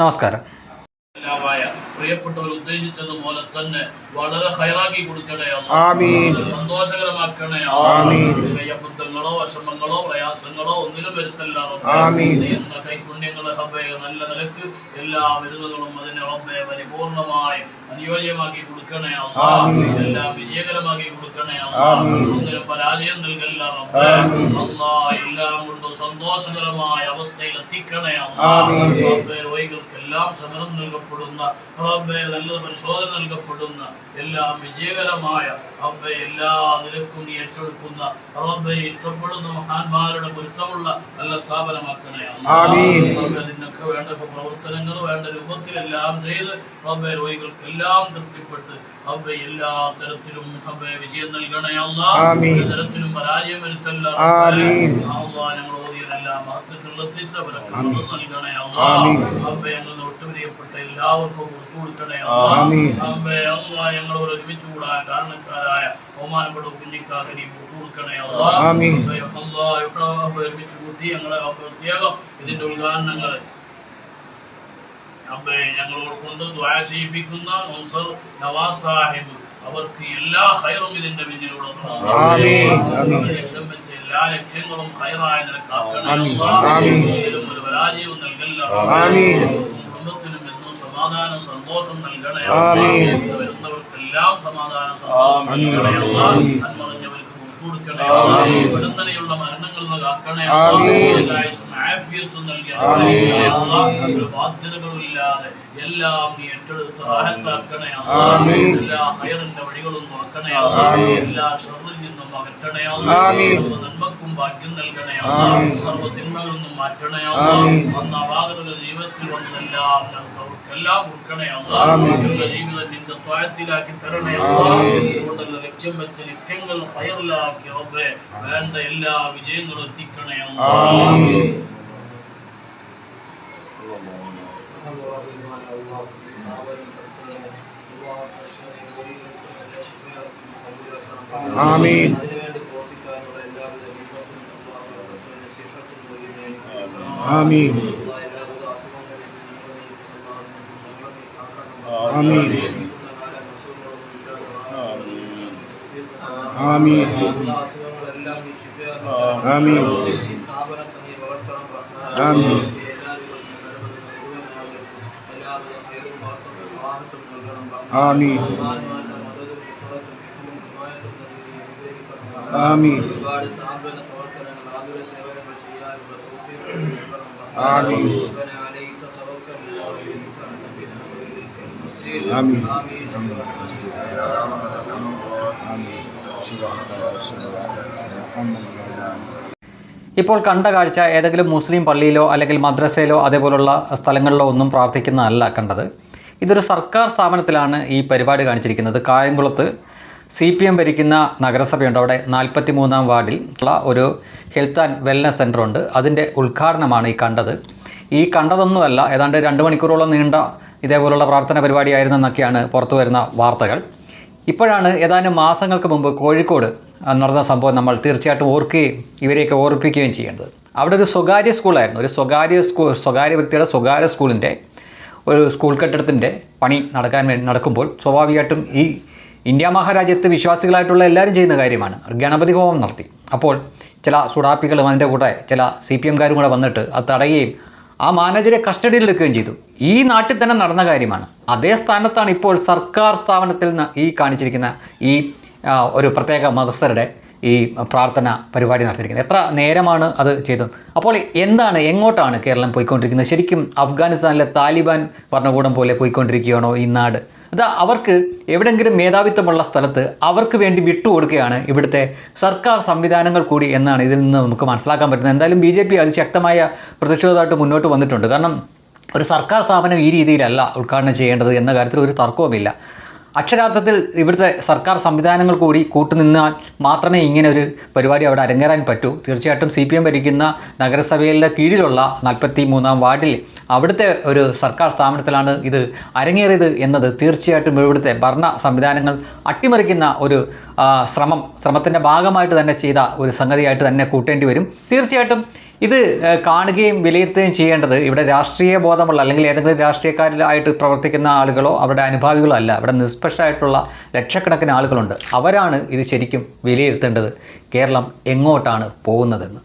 നമസ്കാരം പ്രിയപ്പെട്ടവർ ഉദ്ദേശിച്ചതുപോലെ തന്നെ വളരെ ഹൈറാക്കി കൊടുക്കണേ. സന്തോഷകരമാക്കണേ. അബദ്ധങ്ങളോ വിഷമങ്ങളോ പ്രയാസങ്ങളോ കൈപുണ്യങ്ങളെ ഹബേ നല്ല നിലയ്ക്ക് എല്ലാ വിരുന്നുകളും അതിനെ റബ്ബെ പരിപൂർണമായി അനുയോജ്യമാക്കി കൊടുക്കണേ അല്ലാ. ആമീൻ. എല്ലാം വിജയകരമാക്കി കൊടുക്കണേ. ഒന്നിനും പരാജയം നൽകല്ല റബ്ബേ. ആമീൻ. അല്ലാ എല്ലാം കൊണ്ട് സന്തോഷകരമായ അവസ്ഥയിൽ എത്തിക്കണേ അല്ലാ. റബ്ബേ രോഗികൾക്കെല്ലാം സമരം നൽകപ്പെടുന്ന റബ്ബെ നല്ല പരിശോധന നൽകപ്പെടുന്ന എല്ലാം വിജയകരമായ റബ്ബെ എല്ലാ നിലക്കും നീ ഏറ്റെടുക്കുന്ന റബ്ബെ ഇഷ്ടപ്പെടുന്ന മഹാന്മാരുടെ പൊരുത്തമുള്ള നല്ല സ്ഥാപനമാക്കണേ അല്ലാ. റബ്ബേ നിനക്ക് വേണ്ട പ്രവർത്തനങ്ങൾ വേണ്ട രൂപത്തിലെല്ലാം ചെയ്ത് റബ്ബെ രോഗികൾക്കെല്ലാം തൃപ്തിപ്പെട്ട് റബ്ബെ എല്ലാ തരത്തിലും റബ്ബെ വിജയം നൽകണേ അല്ലാ. ഒരു തരത്തിലും പരാജയം വരുത്തല്ല. അല്ലാ ഞങ്ങൾ ഓതിയതെല്ലാം എല്ലാ എത്തിച്ചവരൊക്കെ നൽകണേ ആമീൻ. അമ്പേ ഞങ്ങൾ എല്ലാവർക്കും ഉൾക്കൊള്ളിക്കണേ അമ്മേ അള്ളാ ഞങ്ങൾ ഒരുമിച്ച് കൂടാൻ കാരണക്കാരായ ബഹുമാനപ്പെട്ട പുറത്തു കൊടുക്കണേ. അള്ളാ ഇവിടെ ഒരുമിച്ച് കൂട്ടി ഞങ്ങളെ പ്രത്യേകം ഇതിന്റെ ഉദ്ഘാടനങ്ങൾ അമ്മേ ഞങ്ങളോട് കൊണ്ട് ദ്വാര ചെയ്യിപ്പിക്കുന്ന നൗസർ നവാസ് സാഹിബ്. അവർക്ക് എല്ലാ ഹൈറും ഇതിന്റെ പിന്നിലൂടെ. ലക്ഷ്യം വെച്ച് എല്ലാ ലക്ഷ്യങ്ങളും ഹൈറായ. ഇതിലും ഒരു പരാജയവും നൽകല്ല സമാധാനം സന്തോഷം നൽകണേ വരുന്നവർക്കെല്ലാം സമാധാനം സന്തോഷം. നൽകണേ അല്ലാ. കൊടുക്കണേ. വേദനയുള്ള മരണങ്ങൾ നൽകണേ ആഫിയത്ത് നൽകണേ ബാധ്യതകളില്ലാതെ എല്ലാം നീ ഏറ്റെടുത്ത് റാഹത്താക്കണേ. എല്ലാ ഹയറിന്റെ വഴികളും തുറക്കണേ. എല്ലാ ഷറിൽ നിന്നും അകറ്റണേ. നന്മക്കും ഭാഗ്യം നൽകണേ. സർവ തിന്മകളിൽ നിന്നും മാറ്റണേ. അന്ന് അപാകതകൾ ജീവിതത്തിൽ വന്നതെല്ലാം ഞങ്ങൾക്കെല്ലാം കൊടുക്കണേ. ജീവിതം നിന്റെ ത്വായത്തിലാക്കി തരണേ. അതുകൊണ്ടുള്ള ലക്ഷ്യം വെച്ച ലക്ഷ്യങ്ങൾ ഫയറിലാക്കി ഹയറിലാക്കി റബ്ബേ വേണ്ട എല്ലാ വിജയങ്ങളും എത്തിക്കണേ. ആമീൻ. ആമീൻ. ആമീൻ. آمین۔ آمین۔ آمین۔ آمین۔ آمین۔ آمین۔ آمین۔ آمین آمین آمین آمین ഇപ്പോൾ കണ്ട കാഴ്ച ഏതെങ്കിലും മുസ്ലിം പള്ളിയിലോ അല്ലെങ്കിൽ മദ്രസയിലോ അതേപോലുള്ള സ്ഥലങ്ങളിലോ ഒന്നും പ്രാർത്ഥിക്കുന്നതല്ല കണ്ടത്. ഇതൊരു സർക്കാർ സ്ഥാപനത്തിലാണ് ഈ പരിപാടി കാണിച്ചിരിക്കുന്നത്. കായംകുളത്ത് സി പി എം ഭരിക്കുന്ന നഗരസഭയുണ്ട്. അവിടെ നാൽപ്പത്തി മൂന്നാം വാർഡിൽ ഉള്ള ഒരു ഹെൽത്ത് ആൻഡ് വെൽനസ് സെന്റർ ഉണ്ട് അതിന്റെ ഉദ്ഘാടനമാണ് ഈ കണ്ടത്. ഈ കണ്ടതൊന്നുമല്ല ഏതാണ്ട് രണ്ട് മണിക്കൂറോളം നീണ്ട ഇതേപോലുള്ള പ്രാർത്ഥന പരിപാടിയായിരുന്നെന്നൊക്കെയാണ് പുറത്തു വരുന്ന വാർത്തകൾ. ഇപ്പോഴാണ് ഏതാനും മാസങ്ങൾക്ക് മുമ്പ് കോഴിക്കോട് നടന്ന സംഭവം നമ്മൾ തീർച്ചയായിട്ടും ഓർക്കുകയും ഇവരെയൊക്കെ ഓർപ്പിക്കുകയും ചെയ്യേണ്ടത്. അവിടെ ഒരു സ്വകാര്യ സ്കൂളായിരുന്നു. ഒരു സ്വകാര്യ സ്കൂൾ സ്വകാര്യ വ്യക്തിയുടെ സ്വകാര്യ സ്കൂളിന്റെ ഒരു സ്കൂൾ കെട്ടിടത്തിന്റെ പണി നടക്കാൻ വേണ്ടി നടക്കുമ്പോൾ സ്വാഭാവികമായിട്ടും ഈ ഇന്ത്യ മഹാരാജ്യത്ത് വിശ്വാസികളായിട്ടുള്ള എല്ലാവരും ചെയ്യുന്ന കാര്യമാണ്. ഗണപതി ഹോമം നടത്തി. അപ്പോൾ ചില സുഡാപ്പികളും അതിന്റെ കൂടെ ചില സി പി എംകാരും കൂടെ വന്നിട്ട് അത് തടയുകയും ആ മാനേജരെ കസ്റ്റഡിയിൽ എടുക്കുകയും ചെയ്തു. ഈ നാട്ടിൽ തന്നെ നടന്ന കാര്യമാണ്. അതേ സ്ഥാനത്താണ് ഇപ്പോൾ സർക്കാർ സ്ഥാപനത്തിൽ നിന്ന് ഈ കാണിച്ചിരിക്കുന്ന ഈ ഒരു പ്രത്യേക മതസ്ഥരുടെ ഈ പ്രാർത്ഥന പരിപാടി നടത്തിയിരിക്കുന്നത്. എത്ര നേരമാണ് അത് ചെയ്തത്? അപ്പോൾ എന്താണ് എങ്ങോട്ടാണ് കേരളം പോയിക്കൊണ്ടിരിക്കുന്നത്? ശരിക്കും അഫ്ഗാനിസ്ഥാനിലെ താലിബാൻ ഭരണകൂടം പോലെ പോയിക്കൊണ്ടിരിക്കുകയാണോ ഈ നാട്? അത് അവർക്ക് എവിടെയെങ്കിലും മേധാവിത്വമുള്ള സ്ഥലത്ത് അവർക്ക് വേണ്ടി വിട്ടുകൊടുക്കുകയാണ് ഇവിടുത്തെ സർക്കാർ സംവിധാനങ്ങൾ കൂടി എന്നാണ് ഇതിൽ നിന്ന് നമുക്ക് മനസ്സിലാക്കാൻ പറ്റുന്നത്. എന്തായാലും ബി ജെ പി അതിശക്തമായ പ്രതിഷേധമായിട്ട് മുന്നോട്ട് വന്നിട്ടുണ്ട്. കാരണം ഒരു സർക്കാർ സ്ഥാപനം ഈ രീതിയിലല്ല ഉദ്ഘാടനം ചെയ്യേണ്ടത് എന്ന കാര്യത്തിൽ ഒരു തർക്കവുമില്ല. അക്ഷരാർത്ഥത്തിൽ ഇവിടുത്തെ സർക്കാർ സംവിധാനങ്ങൾ കൂടി കൂട്ടുനിന്നാൽ മാത്രമേ ഇങ്ങനെ ഒരു പരിപാടി അവിടെ അരങ്ങേറാൻ പറ്റൂ. തീർച്ചയായിട്ടും സി പി എം ഭരിക്കുന്ന നഗരസഭയിലെ കീഴിലുള്ള നാൽപ്പത്തി മൂന്നാം വാർഡിൽ അവിടുത്തെ ഒരു സർക്കാർ സ്ഥാപനത്തിലാണ് ഇത് അരങ്ങേറിയത് എന്നത് തീർച്ചയായിട്ടും ഇവിടുത്തെ ഭരണ സംവിധാനങ്ങൾ അട്ടിമറിക്കുന്ന ഒരു ശ്രമം ശ്രമത്തിന്റെ ഭാഗമായിട്ട് തന്നെ ചെയ്ത ഒരു സംഗതിയായിട്ട് തന്നെ കൂട്ടേണ്ടി വരും. തീർച്ചയായിട്ടും ഇത് കാണുകയും വിലയിരുത്തുകയും ചെയ്യേണ്ടത് ഇവിടെ രാഷ്ട്രീയ ബോധമുള്ള അല്ലെങ്കിൽ ഏതെങ്കിലും രാഷ്ട്രീയക്കാരിലായിട്ട് പ്രവർത്തിക്കുന്ന ആളുകളോ അവരുടെ അനുഭാവികളോ അല്ല. ഇവിടെ നിഷ്പക്ഷമായിട്ടുള്ള ലക്ഷക്കണക്കിന് ആളുകളുണ്ട്. അവരാണ് ഇത് ശരിക്കും വിലയിരുത്തേണ്ടത്. കേരളം എങ്ങോട്ടാണ് പോകുന്നതെന്ന്.